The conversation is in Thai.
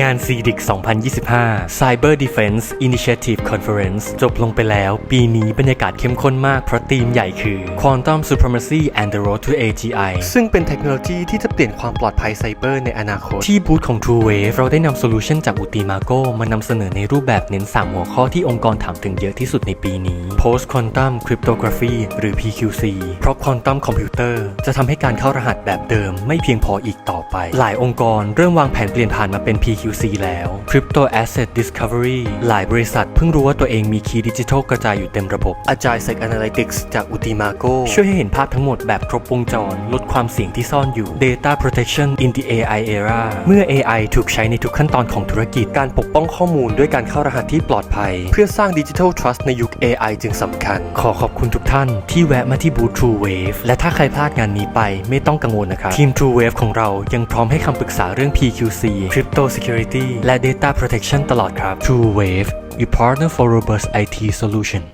งาน CDIC 2025 Cyber Defense Initiative Conference จบลงไปแล้ว ปีนี้บรรยากาศเข้มข้นมากเพราะธีมใหญ่คือ Quantum Supremacy and the Road to AGI ซึ่งเป็นเทคโนโลยีที่จะเปลี่ยนความปลอดภัยไซเบอร์ในอนาคต ที่บูธของ True Wave เราได้นำโซลูชันจากอุติมาโกมานำเสนอในรูปแบบเน้น 3 หัวข้อที่องค์กรถามถึงเยอะที่สุดในปีนี้ Post Quantum Cryptography หรือ PQC เพราะ Quantum Computer จะทำให้การเข้ารหัสแบบเดิม ไม่เพียงพออีกต่อไป หลายองค์กรเริ่มวางแผนเปลี่ยนผ่านมาเป็น PQC แล้ว Crypto Asset Discovery หลายบริษัทเพิ่งรู้ว่าตัวเองมีคีย์ดิจิทัลกระจายอยู่เต็มระบบ Agile Sec Analytics จาก Utimago ช่วยให้เห็นภาพทั้งหมดแบบครบวงจร ลดความเสี่ยงที่ซ่อนอยู่ Data Protection in the AI Era เมื่อ AI ถูกใช้ในทุกขั้นตอนของธุรกิจ การปกป้องข้อมูลด้วยการเข้ารหัสที่ปลอดภัย เพื่อสร้างดิจิทัลทรัสต์ในยุค AI จึงสำคัญ ขอขอบคุณทุกท่านที่แวะมาที่บูธ True Wave และถ้าใครพลาดงานนี้ไปไม่ต้องกังวลนะครับทีม True Wave ของเรายังพร้อมให้คำปรึกษาเรื่อง PQC Crypto Security Security และ Data Protection ตลอดครับ True Wave your partner for robust IT solution